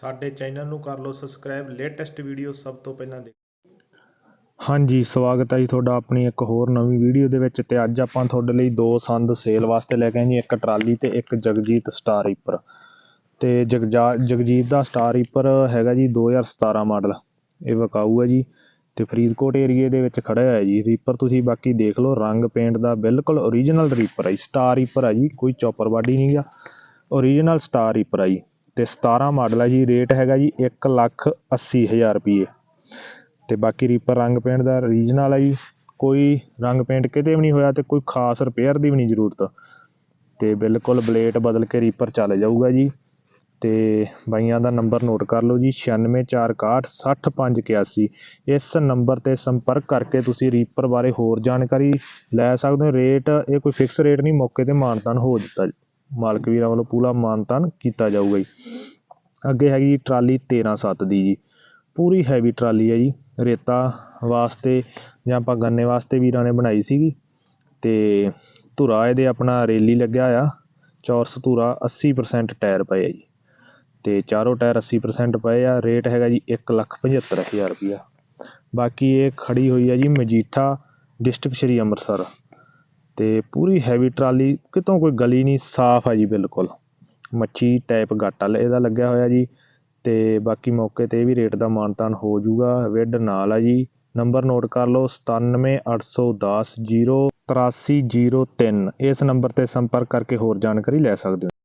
ਸਾਡੇ ਚੈਨਲ ਨੂੰ ਕਰ ਲਓ ਸਬਸਕ੍ਰਾਈਬ, ਲੇਟੈਸਟ ਵੀਡੀਓ ਸਭ ਤੋਂ ਪਹਿਲਾਂ ਦੇਖ। ਹਾਂਜੀ, ਸਵਾਗਤ ਹੈ ਜੀ ਤੁਹਾਡਾ ਆਪਣੀ ਇੱਕ ਹੋਰ ਨਵੀਂ ਵੀਡੀਓ ਦੇ ਵਿੱਚ ਤੇ ਅੱਜ ਆਪਾਂ ਤੁਹਾਡੇ ਲਈ ਦੋ ਸੰਦ ਸੇਲ ਵਾਸਤੇ ਲੈ ਕੇ ਆਏ ਜੀ, ਇੱਕ ਟਰਾਲੀ ਤੇ ਇੱਕ ਜਗਜੀਤ ਸਟਾਰ ਰੀਪਰ। ਤੇ ਜਗਜਾ, ਜਗਜੀਤ ਦਾ ਸਟਾਰ ਰੀਪਰ ਹੈਗਾ ਜੀ 2017 ਮਾਡਲ, ਇਹ ਵਿਕਾਊ ਹੈ ਜੀ ਤੇ ਫਰੀਦਕੋਟ ਏਰੀਏ ਦੇ ਵਿੱਚ ਖੜਾ ਹੋਇਆ ਜੀ ਰੀਪਰ, ਤੁਸੀਂ ਬਾਕੀ ਦੇਖ ਲਓ ਰੰਗ ਪੇਂਟ ਦਾ ਬਿਲਕੁਲ ਓਰੀਜਨਲ ਰੀਪਰ ਹੈ ਜੀ, ਸਟਾਰ ਰੀਪਰ ਹੈ ਜੀ, ਕੋਈ ਚੌਪਰ ਬਾਡੀ ਨਹੀਂ ਗਾ ਓਰੀਜਨਲ ਸਟਾਰ ਰੀਪਰ ਹੈ ਜੀ। ਤੇ 17 ਮਾਡਲ ਹੈ ਜੀ, ਰੇਟ ਹੈਗਾ ਜੀ 1 ਲੱਖ 80 ਹਜ਼ਾਰ ਰੁਪਏ ਤੇ ਬਾਕੀ ਰੀਪਰ ਰੰਗ ਪੇਂਟ ਦਾ ਰੀਜਨਲ ਹੈ ਜੀ, ਕੋਈ ਰੰਗ ਪੇਂਟ ਕਿਤੇ ਵੀ ਨਹੀਂ ਹੋਇਆ ਤੇ ਕੋਈ ਖਾਸ ਰਿਪੇਅਰ ਦੀ ਵੀ ਨਹੀਂ ਜ਼ਰੂਰਤ। ਤੇ ਬਿਲਕੁਲ ਬਲੇਟ ਬਦਲ ਕੇ ਰੀਪਰ ਚੱਲ ਜਾਊਗਾ ਜੀ। ਤੇ ਬਾਈਆਂ ਦਾ ਨੰਬਰ ਨੋਟ ਕਰ ਲਓ ਜੀ 9646160581 ਇਸ ਨੰਬਰ ਤੇ ਸੰਪਰਕ ਕਰਕੇ ਤੁਸੀਂ ਰੀਪਰ ਬਾਰੇ ਹੋਰ ਜਾਣਕਾਰੀ ਲੈ ਸਕਦੇ ਹੋ। ਰੇਟ, ਇਹ ਕੋਈ ਫਿਕਸ ਰੇਟ ਨਹੀਂ, ਮੌਕੇ ਤੇ ਮਾਨਤਾਨ ਹੋ ਦਿੱਤਾ ਜੀ। ਮਾਲਕ ਵੀਰਾਂ ਵੱਲੋਂ ਪੂਰਾ ਮਾਨ ਮਾਨਤਾਨ ਕੀਤਾ ਜਾਊਗਾ ਜੀ। ਅੱਗੇ ਹੈਗੀ ਜੀ ਟਰਾਲੀ 137 ਦੀ ਜੀ। ਪੂਰੀ ਹੈਵੀ ਟਰਾਲੀ ਹੈ ਜੀ। ਰੇਤਾ ਵਾਸਤੇ ਜਾਂ ਆਪਾਂ ਗੰਨੇ ਵਾਸਤੇ ਵੀਰਾਂ ਨੇ ਬਣਾਈ ਸੀਗੀ। ਤੇ ਧੁਰਾ ਇਹਦੇ ਆਪਣਾ ਰੇਲੀ ਲੱਗਿਆ ਆ। ਚੌਰਸ ਧੁਰਾ 80% ਟਾਇਰ ਪਏ ਆ ਜੀ। ਤੇ ਚਾਰੋਂ ਟਾਇਰ 80% ਪਏ ਆ। ਰੇਟ ਹੈਗਾ ਜੀ 175000 ਰੁਪਇਆ। ਬਾਕੀ ਇਹ ਖੜੀ ਹੋਈ ਹੈ ਜੀ ਮਜੀਠਾ, ਡਿਸਟ੍ਰਿਕਟ ਸ਼੍ਰੀ ਅੰਮ੍ਰਿਤਸਰ। ਅਤੇ ਪੂਰੀ ਹੈਵੀ ਟਰਾਲੀ, ਕਿਤੋਂ ਕੋਈ ਗਲੀ ਨਹੀਂ, ਸਾਫ਼ ਆ ਜੀ ਬਿਲਕੁਲ। ਮੱਛੀ ਟਾਈਪ ਗਾਟਾ ਲ- ਇਹਦਾ ਲੱਗਿਆ ਹੋਇਆ ਜੀ। ਅਤੇ ਬਾਕੀ ਮੌਕੇ ਤੇ ਇਹ ਵੀ ਰੇਟ ਦਾ ਮਾਣ ਮਾਨਤਾਨ ਹੋ ਜੂਗਾ ਵਿੱਡ ਨਾਲ ਆ ਜੀ। ਨੰਬਰ ਨੋਟ ਕਰ ਲਓ 97810 08303 ਇਸ ਨੰਬਰ ਤੇ ਸੰਪਰਕ ਕਰਕੇ ਹੋਰ ਜਾਣਕਾਰੀ ਲੈ ਸਕਦੇ ਹੋ।